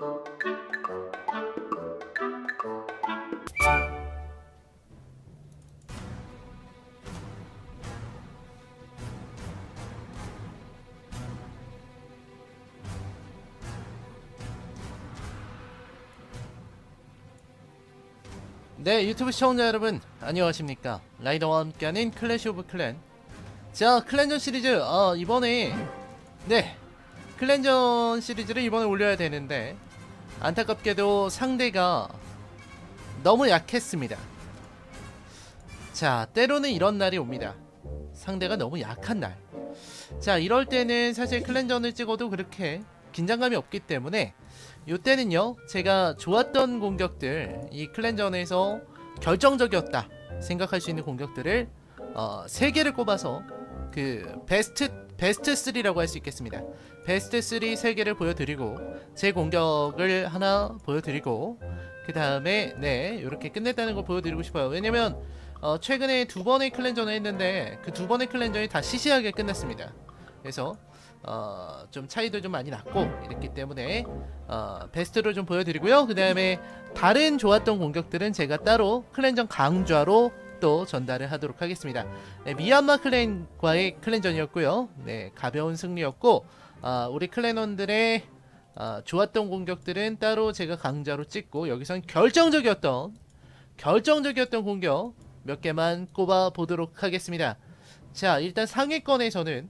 네 유튜브 시청자 여러분 안녕하십니까? 라이더와 함께하는 클래시 오브 클랜. 자 클랜전 시리즈 어, 이번에 네 클랜전 시리즈를 이번에 올려야 되는데 안타깝게도 상대가 너무 약했습니다. 자 때로는 이런 날이 옵니다. 상대가 너무 약한 날 자 이럴 때는 사실 클랜전을 찍어도 그렇게 긴장감이 없기 때문에 요때는요 제가 좋았던 공격들 이 클랜전에서 결정적이었다 생각할 수 있는 공격들을 어, 3개를 꼽아서 그 베스트 베스트 3라고 할 수 있겠습니다. 베스트 3 3개를 보여드리고 제 공격을 하나 보여드리고 그 다음에 네 이렇게 끝냈다는 걸 보여드리고 싶어요. 왜냐면 어, 최근에 두 번의 클랜전을 했는데 그 두 번의 클랜전이 다 시시하게 끝났습니다. 그래서 어, 좀 차이도 좀 많이 났고 이랬기 때문에 어, 베스트를 좀 보여드리고요. 그 다음에 다른 좋았던 공격들은 제가 따로 클랜전 강좌로 또 전달을 하도록 하겠습니다. 네, 미얀마 클랜과의 클랜전이었고요. 네, 가벼운 승리였고 아, 우리 클랜원들의 아, 좋았던 공격들은 따로 제가 강좌로 찍고 여기선 결정적이었던 결정적이었던 공격 몇 개만 꼽아 보도록 하겠습니다. 자, 일단 상위권에서는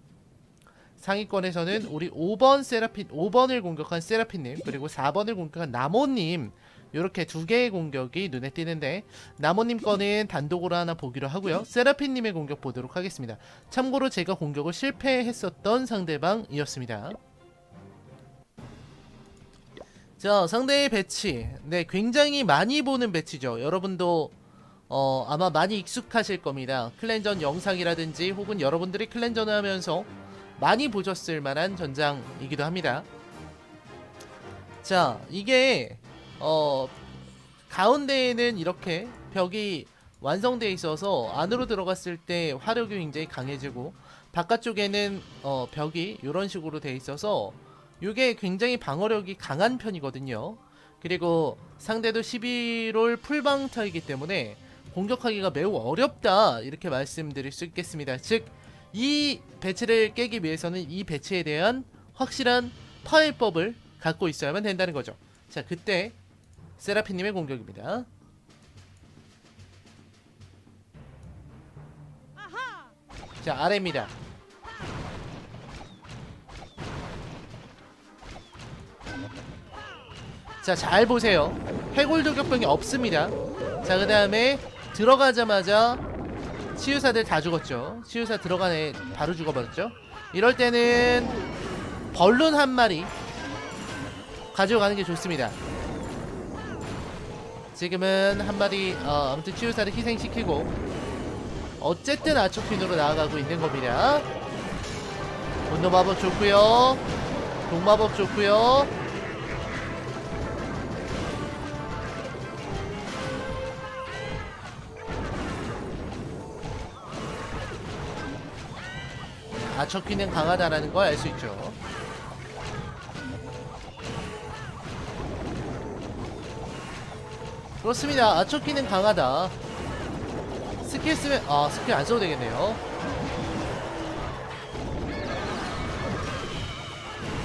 상위권에서는 우리 5번 세라핀 5번을 공격한 세라핀님 그리고 4번을 공격한 나모님 이렇게 두 개의 공격이 눈에 띄는데 나모님 거는 단독으로 하나 보기로 하고요. 세라핀님의 공격 보도록 하겠습니다. 참고로 제가 공격을 실패했었던 상대방이었습니다. 자 상대의 배치. 네 굉장히 많이 보는 배치죠. 여러분도 어 아마 많이 익숙하실 겁니다. 클랜전 영상이라든지 혹은 여러분들이 클랜전을 하면서 많이 보셨을 만한 전장이기도 합니다. 자, 이게 어 가운데에는 이렇게 벽이 완성되어 있어서 안으로 들어갔을 때 화력이 굉장히 강해지고 바깥쪽에는 어 벽이 이런 식으로 되어 있어서 이게 굉장히 방어력이 강한 편이거든요. 그리고 상대도 11롤 풀방타이기 때문에 공격하기가 매우 어렵다 이렇게 말씀드릴 수 있겠습니다. 즉 이 배치를 깨기 위해서는 이 배치에 대한 확실한 파일법을 갖고 있어야만 된다는 거죠. 자, 그때 세라핀님의 공격입니다. 자, 아래입니다. 자, 잘 보세요. 해골 저격병이 없습니다. 자, 그 다음에 들어가자마자 치유사들 다 죽었죠. 치유사 들어가네 바로 죽어버렸죠. 이럴 때는 벌룬 한 마리 가져가는 게 좋습니다. 지금은 한 마리 어, 아무튼 치유사를 희생시키고 어쨌든 아초핀으로 나아가고 있는 겁니다. 분노 마법 좋고요. 동마법 좋고요. 아초키는 강하다라는 걸 알 수 있죠. 그렇습니다. 아초키는 강하다. 스킬 쓰면 아 스킬 안 써도 되겠네요.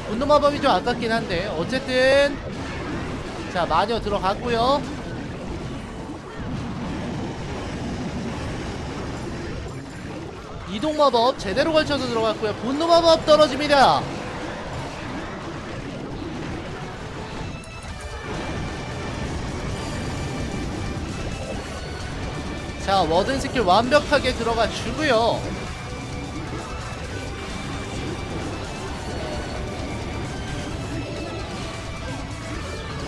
분노 마법이 좀 아깝긴 한데 어쨌든 자 마녀 들어갔고요. 이동 마법 제대로 걸쳐서 들어갔고요. 분노 마법 떨어집니다. 자, 워든 스킬 완벽하게 들어가 주고요.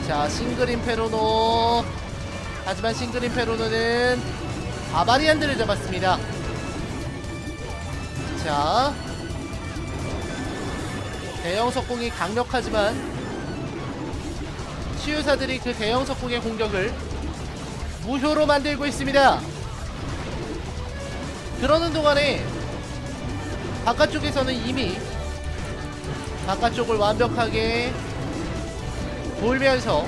자, 싱글 인페로노. 하지만 싱글 인페로노는 바바리안들을 잡았습니다. 자 대형 석궁이 강력하지만 치유사들이 그 대형 석궁의 공격을 무효로 만들고 있습니다 그러는 동안에 바깥쪽에서는 이미 바깥쪽을 완벽하게 돌면서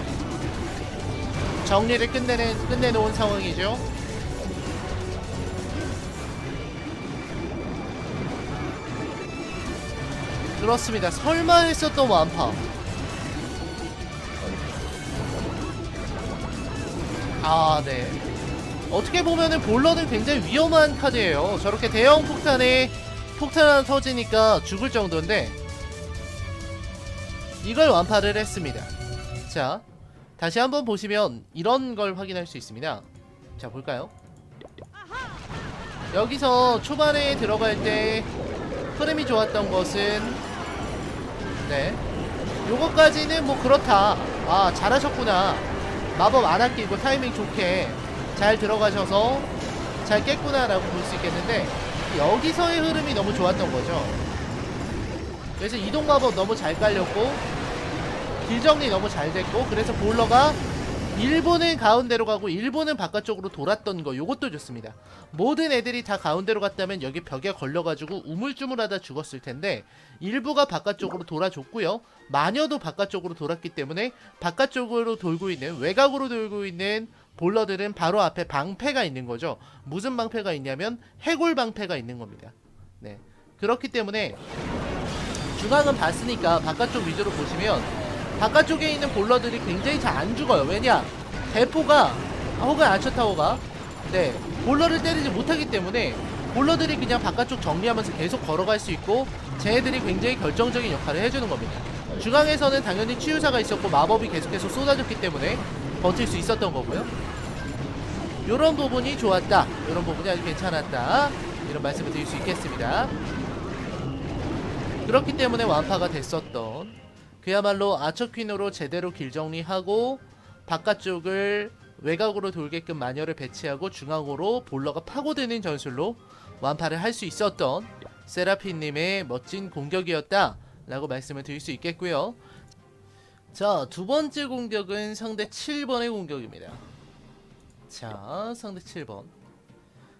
정리를 끝내는 끝내놓은 상황이죠. 그렇습니다. 설마 했었던 완파. 아, 네. 어떻게 보면은 볼러는 굉장히 위험한 카드예요. 저렇게 대형 폭탄에 폭탄 하나 터지니까 죽을 정도인데 이걸 완파를 했습니다. 자, 다시 한번 보시면 이런 걸 확인할 수 있습니다. 자, 볼까요? 여기서 초반에 들어갈 때 흐름이 좋았던 것은 네 요거까지는 뭐 그렇다 아 잘하셨구나 마법 안 아끼고 타이밍 좋게 잘 들어가셔서 잘 깼구나 라고 볼 수 있겠는데 여기서의 흐름이 너무 좋았던 거죠. 그래서 이동 마법 너무 잘 깔렸고 길 정리 너무 잘 됐고 그래서 볼러가 일본은 가운데로 가고 일본은 바깥쪽으로 돌았던 거 요것도 좋습니다. 모든 애들이 다 가운데로 갔다면 여기 벽에 걸려가지고 우물쭈물하다 죽었을 텐데 일부가 바깥쪽으로 돌아줬고요. 마녀도 바깥쪽으로 돌았기 때문에 바깥쪽으로 돌고 있는 외곽으로 돌고 있는 볼러들은 바로 앞에 방패가 있는 거죠 무슨 방패가 있냐면 해골 방패가 있는 겁니다 네 그렇기 때문에 중앙은 봤으니까 바깥쪽 위주로 보시면 바깥쪽에 있는 볼러들이 굉장히 잘 안 죽어요. 왜냐? 대포가 혹은 아처타워가 네 볼러를 때리지 못하기 때문에 볼러들이 그냥 바깥쪽 정리하면서 계속 걸어갈 수 있고 쟤네들이 굉장히 결정적인 역할을 해주는 겁니다. 중앙에서는 당연히 치유사가 있었고 마법이 계속해서 쏟아졌기 때문에 버틸 수 있었던 거고요. 이런 부분이 좋았다. 이런 부분이 아주 괜찮았다. 이런 말씀을 드릴 수 있겠습니다. 그렇기 때문에 완파가 됐었던 그야말로 아처퀸으로 제대로 길 정리하고 바깥쪽을 외곽으로 돌게끔 마녀를 배치하고 중앙으로 볼러가 파고드는 전술로 완파를 할 수 있었던 세라핀님의 멋진 공격이었다 라고 말씀을 드릴 수 있겠고요 자 두 번째 공격은 상대 7번의 공격입니다 자 상대 7번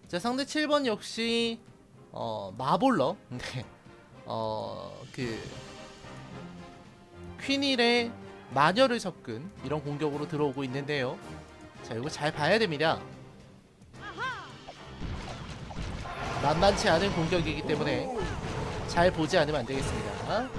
자 상대 7번 역시 어 마볼러 네. 어 그 퀸일의 마녀를 섞은 이런 공격으로 들어오고 있는데요. 자, 이거 잘 봐야 됩니다. 만만치 않은 공격이기 때문에 잘 보지 않으면 안 되겠습니다.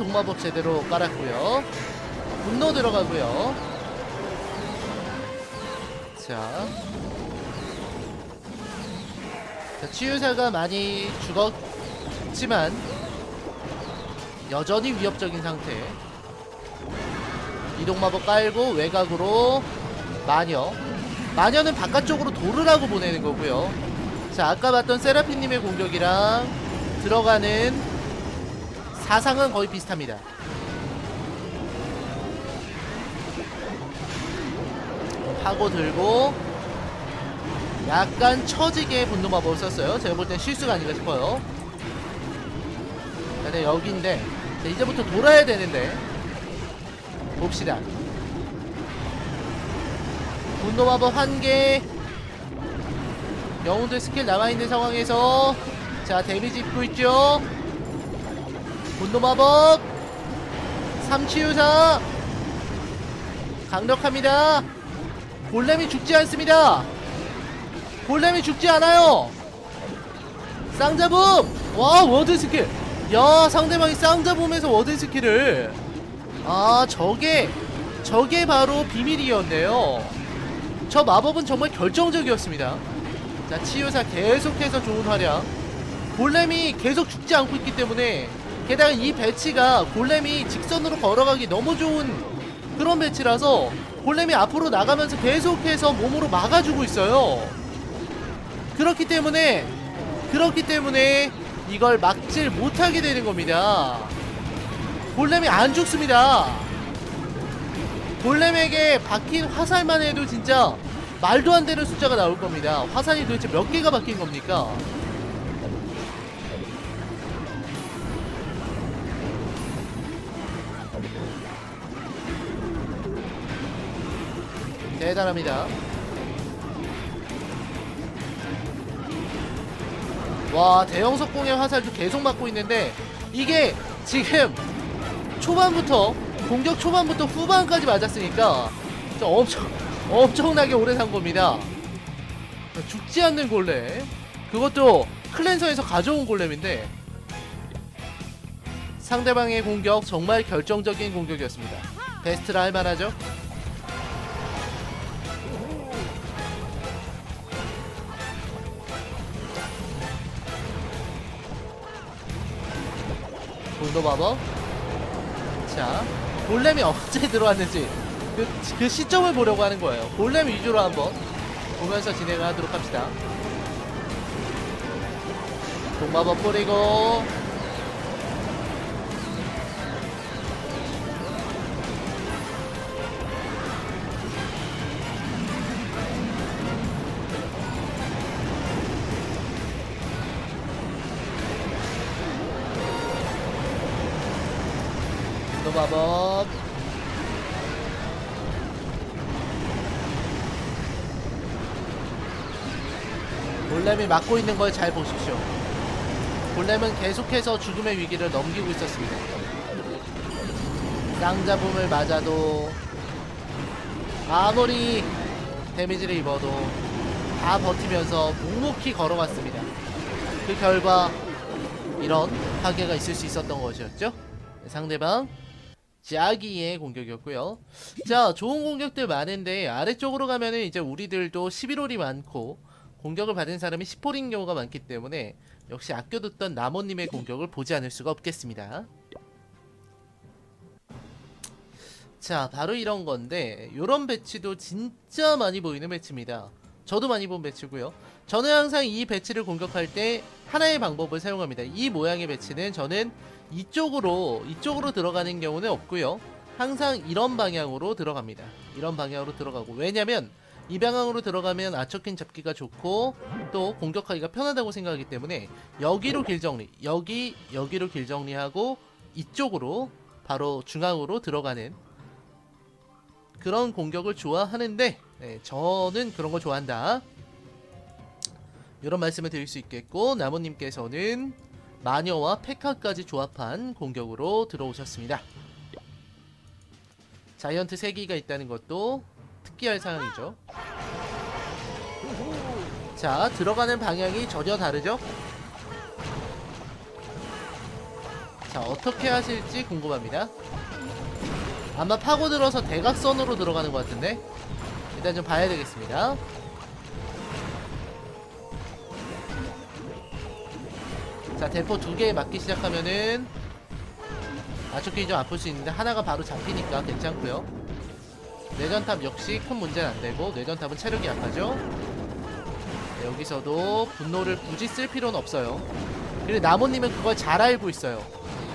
동마법 제대로 깔았고요. 분노 들어가고요. 자. 자, 치유사가 많이 죽었지만 여전히 위협적인 상태. 이동마법 깔고 외곽으로 마녀. 마녀는 바깥쪽으로 도르라고 보내는 거고요. 자, 아까 봤던 세라핀님의 공격이랑 들어가는 사상은 거의 비슷합니다. 파고 들고 약간 처지게 분노 마법을 썼어요. 제가 볼 땐 실수가 아닌가 싶어요. 근데 여기인데 자, 이제부터 돌아야 되는데 봅시다. 분노 마법 한 개. 영웅들 스킬 남아있는 상황에서 자 데미지 입고 있죠. 분노 마법! 삼치유사! 강력합니다. 골렘이 죽지 않습니다. 골렘이 죽지 않아요. 쌍자붐! 와 워드 스킬! 야 상대방이 쌍자붐에서 워드 스킬을. 아 저게 저게 바로 비밀이었네요. 저 마법은 정말 결정적이었습니다. 자 치유사 계속해서 좋은 활약. 골렘이 계속 죽지 않고 있기 때문에 게다가 이 배치가 골렘이 직선으로 걸어가기 너무 좋은 그런 배치라서 골렘이 앞으로 나가면서 계속해서 몸으로 막아주고 있어요. 그렇기 때문에 그렇기 때문에 이걸 막질 못하게 되는 겁니다. 골렘이 안 죽습니다. 골렘에게 박힌 화살만 해도 진짜 말도 안 되는 숫자가 나올 겁니다. 화살이 도대체 몇 개가 바뀐 겁니까? 대단합니다. 와 대형 석공의 화살도 계속 맞고 있는데 이게 지금 초반부터 공격 초반부터 후반까지 맞았으니까 엄청 엄청나게 오래 산 겁니다. 죽지 않는 골렘 그것도 클랜서에서 가져온 골렘인데 상대방의 공격 정말 결정적인 공격이었습니다. 베스트라 할 만하죠? 볼도 마법 자 볼렘이 언제 들어왔는지 그, 그 시점을 보려고 하는 거예요. 볼렘 위주로 한번 보면서 진행을 하도록 합시다. 동마법 뿌리고 동마법 볼렘이 막고 있는 걸 잘 보십시오. 볼렘은 계속해서 죽음의 위기를 넘기고 있었습니다. 쌍잡음을 맞아도 아무리 데미지를 입어도 다 버티면서 묵묵히 걸어왔습니다. 그 결과 이런 파괴가 있을 수 있었던 것이었죠. 상대방 자기의 공격이었고요. 자, 좋은 공격들 많은데 아래쪽으로 가면은 이제 우리들도 11홀이 많고 공격을 받은 사람이 10홀인 경우가 많기 때문에 역시 아껴뒀던 나모님의 공격을 보지 않을 수가 없겠습니다. 자, 바로 이런 건데 요런 배치도 진짜 많이 보이는 배치입니다. 저도 많이 본 배치고요. 저는 항상 이 배치를 공격할 때 하나의 방법을 사용합니다. 이 모양의 배치는 저는 이쪽으로 이쪽으로 들어가는 경우는 없고요. 항상 이런 방향으로 들어갑니다. 이런 방향으로 들어가고 왜냐면 이 방향으로 들어가면 아처킨 잡기가 좋고 또 공격하기가 편하다고 생각하기 때문에 여기로 길 정리, 여기 여기로 길 정리하고 이쪽으로 바로 중앙으로 들어가는 그런 공격을 좋아하는데 네, 저는 그런 거 좋아한다. 이런 말씀을 드릴 수 있겠고 나무님께서는 마녀와 페카까지 조합한 공격으로 들어오셨습니다. 자이언트 3기가 있다는 것도 특기할 사항이죠. 자, 들어가는 방향이 전혀 다르죠? 자, 어떻게 하실지 궁금합니다. 아마 파고들어서 대각선으로 들어가는 것 같은데? 일단 좀 봐야 되겠습니다. 자, 대포 두 개 맞기 시작하면은 아초끼리 좀 아플 수 있는데 하나가 바로 잡히니까 괜찮고요. 내전탑 역시 큰 문제는 안 되고 내전탑은 체력이 약하죠. 네, 여기서도 분노를 굳이 쓸 필요는 없어요. 그리고 나모님은 그걸 잘 알고 있어요.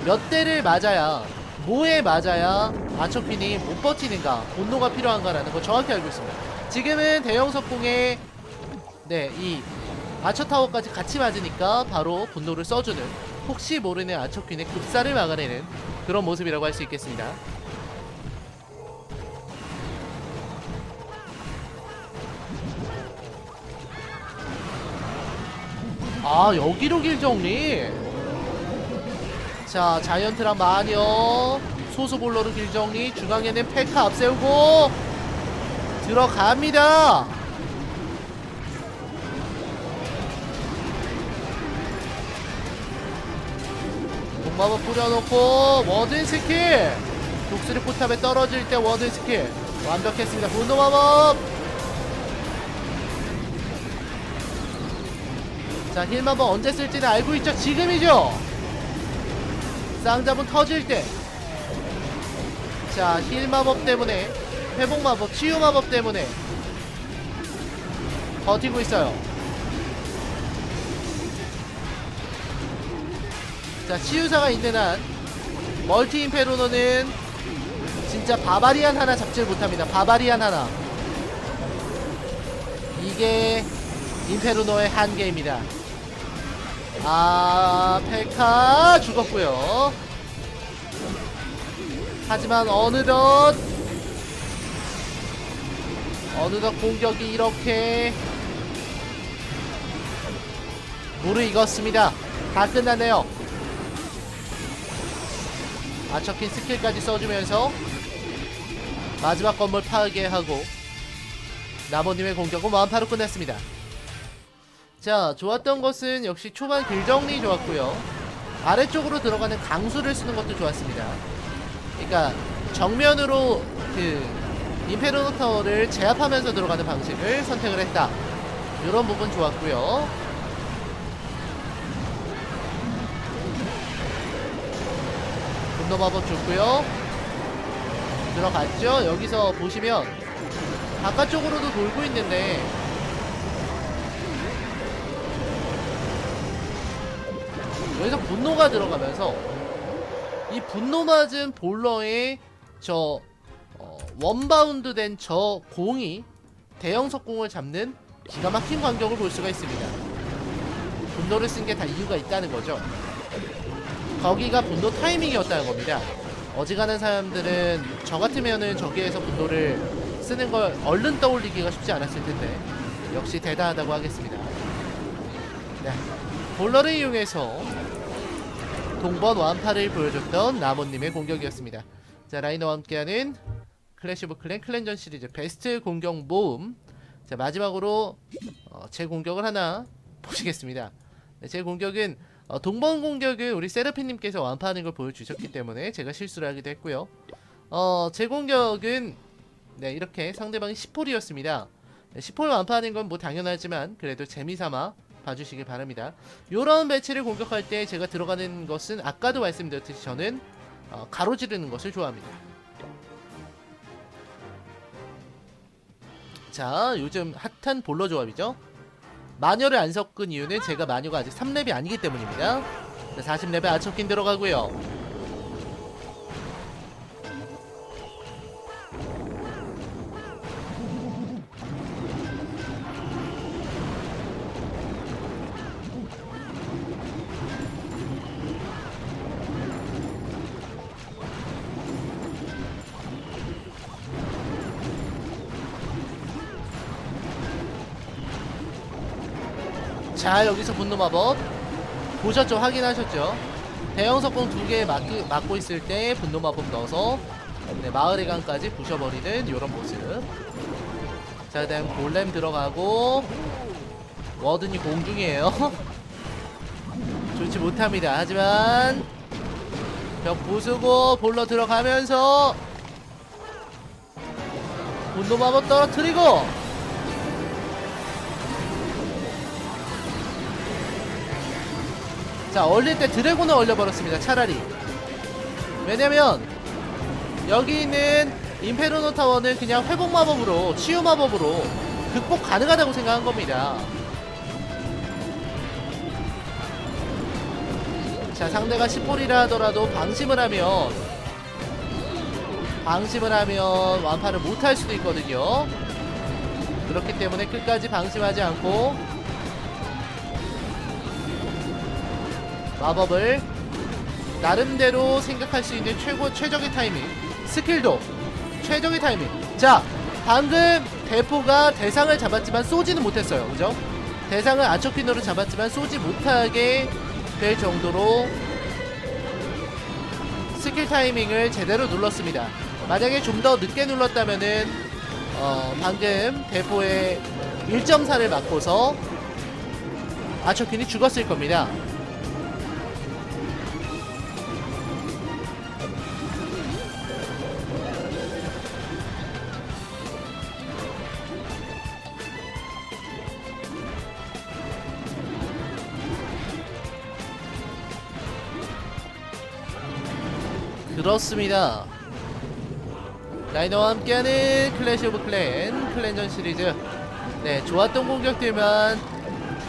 몇 대를 맞아야 뭐에 맞아야 아초핀이 못 버티는가 분노가 필요한가라는 걸 정확히 알고 있습니다. 지금은 대형 석궁에 네이 아처타워까지 같이 맞으니까 바로 분노를 써주는 혹시 모르는 아처퀸의 급사를 막아내는 그런 모습이라고 할 수 있겠습니다. 아 여기로 길 정리 자 자이언트랑 마녀 소수볼러로 길 정리. 중앙에는 페카 앞세우고 들어갑니다. 공마법 뿌려놓고 워든 스킬. 독수리 포탑에 떨어질 때 워든 스킬. 완벽했습니다. 분노마법. 자 힐마법 언제 쓸지는 알고 있죠. 지금이죠 쌍잡은 터질 때 자 힐 마법 때문에 회복 마법 치유 마법 때문에 버티고 있어요. 자 치유사가 있는 한 멀티 인페로노는 진짜 바바리안 하나 잡질 못합니다. 바바리안 하나. 이게 인페르노의 한계입니다. 아, 페카 죽었고요. 하지만 어느덧 어느덧 공격이 이렇게 무르익었습니다. 다 끝났네요. 아처킨 스킬까지 써주면서 마지막 건물 파괴하고 나머님의 공격은 완파로 끝냈습니다. 자, 좋았던 것은 역시 초반 길 정리 좋았고요. 아래쪽으로 들어가는 강수를 쓰는 것도 좋았습니다. 그러니까 정면으로 그 임페르노 타워를 제압하면서 들어가는 방식을 선택을 했다. 이런 부분 좋았고요. 분노 마법 좋고요. 들어갔죠? 여기서 보시면 바깥쪽으로도 돌고 있는데 여기서 분노가 들어가면서 이 분노 맞은 볼러의 저 어, 원바운드 된 저 공이 대형 석 공을 잡는 기가 막힌 광경을 볼 수가 있습니다. 분노를 쓴 게 다 이유가 있다는 거죠. 거기가 분노 타이밍이었다는 겁니다. 어지간한 사람들은 저 같으면은 저기에서 분노를 쓰는 걸 얼른 떠올리기가 쉽지 않았을 텐데 역시 대단하다고 하겠습니다. 네. 볼러를 이용해서 동번 완파를 보여줬던 나모님의 공격이었습니다. 자 라이너와 함께하는 클래시 오브 클랜 클랜전 시리즈 베스트 공격 모음 자 마지막으로 어, 제 공격을 하나 보시겠습니다. 네, 제 공격은 어, 동번 공격은 우리 세르피님께서 완파하는 걸 보여주셨기 때문에 제가 실수를 하기도 했고요. 어, 제 공격은 네 이렇게 상대방이 10폴이었습니다. 네, 10폴 완파하는 건 뭐 당연하지만 그래도 재미삼아 봐주시길 바랍니다. 요런 배치를 공격할 때 제가 들어가는 것은 아까도 말씀드렸듯이 저는 어, 가로지르는 것을 좋아합니다. 자 요즘 핫한 볼러 조합이죠. 마녀를 안 섞은 이유는 제가 마녀가 아직 3렙이 아니기 때문입니다. 40렙에 아처킨 들어가고요. 자 여기서 분노 마법. 보셨죠? 확인하셨죠? 대형 석공 두개 막고 있을 때 분노 마법 넣어서 네, 마을의 강까지 부셔버리는 이런 모습. 자 그다음 골렘 들어가고 워든이 공중이에요. 좋지 못합니다. 하지만 벽 부수고 볼러 들어가면서 분노 마법 떨어뜨리고 자 얼릴 때 드래곤을 얼려버렸습니다 차라리. 왜냐면 여기 있는 임페르노 타워는 그냥 회복 마법으로 치유 마법으로 극복 가능하다고 생각한 겁니다. 자 상대가 10폴이라 하더라도 방심을 하면 방심을 하면 완파를 못할 수도 있거든요. 그렇기 때문에 끝까지 방심하지 않고 마법을 나름대로 생각할 수 있는 최고 최적의 타이밍. 스킬도 최적의 타이밍. 자 방금 대포가 대상을 잡았지만 쏘지는 못했어요. 그죠? 대상을 아초키노로 잡았지만 쏘지 못하게 될 정도로 스킬 타이밍을 제대로 눌렀습니다. 만약에 좀 더 늦게 눌렀다면은 어 방금 대포의 1.4를 맞고서 아초킨이 죽었을 겁니다 그렇습니다. 라이너와 함께하는 클래시 오브 클랜 클랜전 시리즈. 네 좋았던 공격들만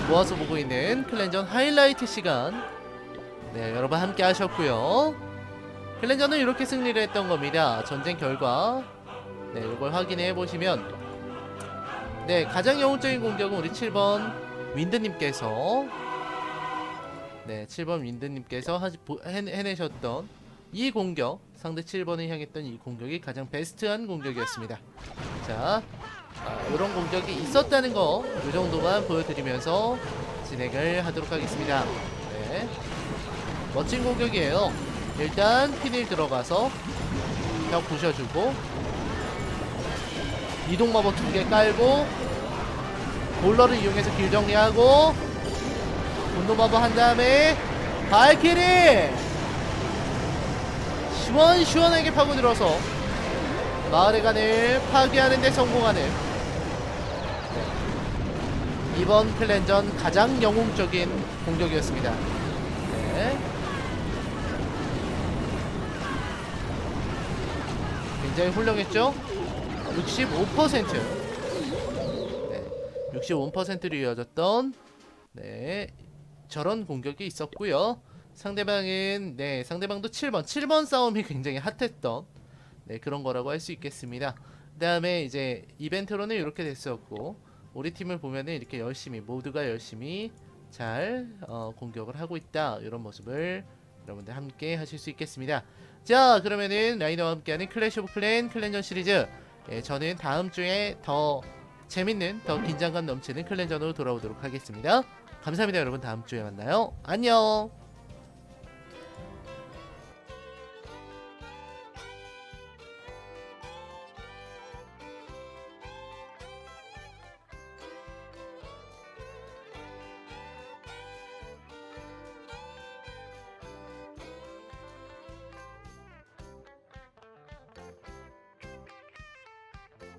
모아서 보고 있는 클랜전 하이라이트 시간. 네 여러분 함께 하셨고요. 클랜전은 이렇게 승리를 했던 겁니다. 전쟁 결과. 네 이걸 확인해 보시면. 네, 가장 영웅적인 공격은 우리 7번 윈드님께서. 네, 7번 윈드님께서 해내셨던 이 공격 상대 7번을 향했던 이 공격이 가장 베스트한 공격이었습니다. 자, 아, 이런 공격이 있었다는 거 이 정도만 보여드리면서 진행을 하도록 하겠습니다. 네, 멋진 공격이에요. 일단 피닐 들어가서 벽 부셔주고 이동 마법 두 개 깔고 볼러를 이용해서 길 정리하고 분노 마법 한 다음에 발키리 시원시원하게 파고들어서 마을의 간을 파괴하는 데 성공하는 네. 이번 클랜전 가장 영웅적인 공격이었습니다. 네. 굉장히 훌륭했죠? 65% 네, 65%로 이어졌던 네 저런 공격이 있었고요. 상대방은 네 상대방도 7번 7번 싸움이 굉장히 핫했던 네 그런 거라고 할 수 있겠습니다. 그 다음에 이제 이벤트로는 이렇게 됐었고 우리 팀을 보면은 이렇게 열심히 모두가 열심히 잘 어, 공격을 하고 있다 이런 모습을 여러분들 함께 하실 수 있겠습니다. 자 그러면은 라이너와 함께하는 클래시 오브 클랜 클랜전 시리즈 예, 저는 다음 주에 더 재밌는 더 긴장감 넘치는 클랜전으로 돌아오도록 하겠습니다. 감사합니다 여러분 다음 주에 만나요. 안녕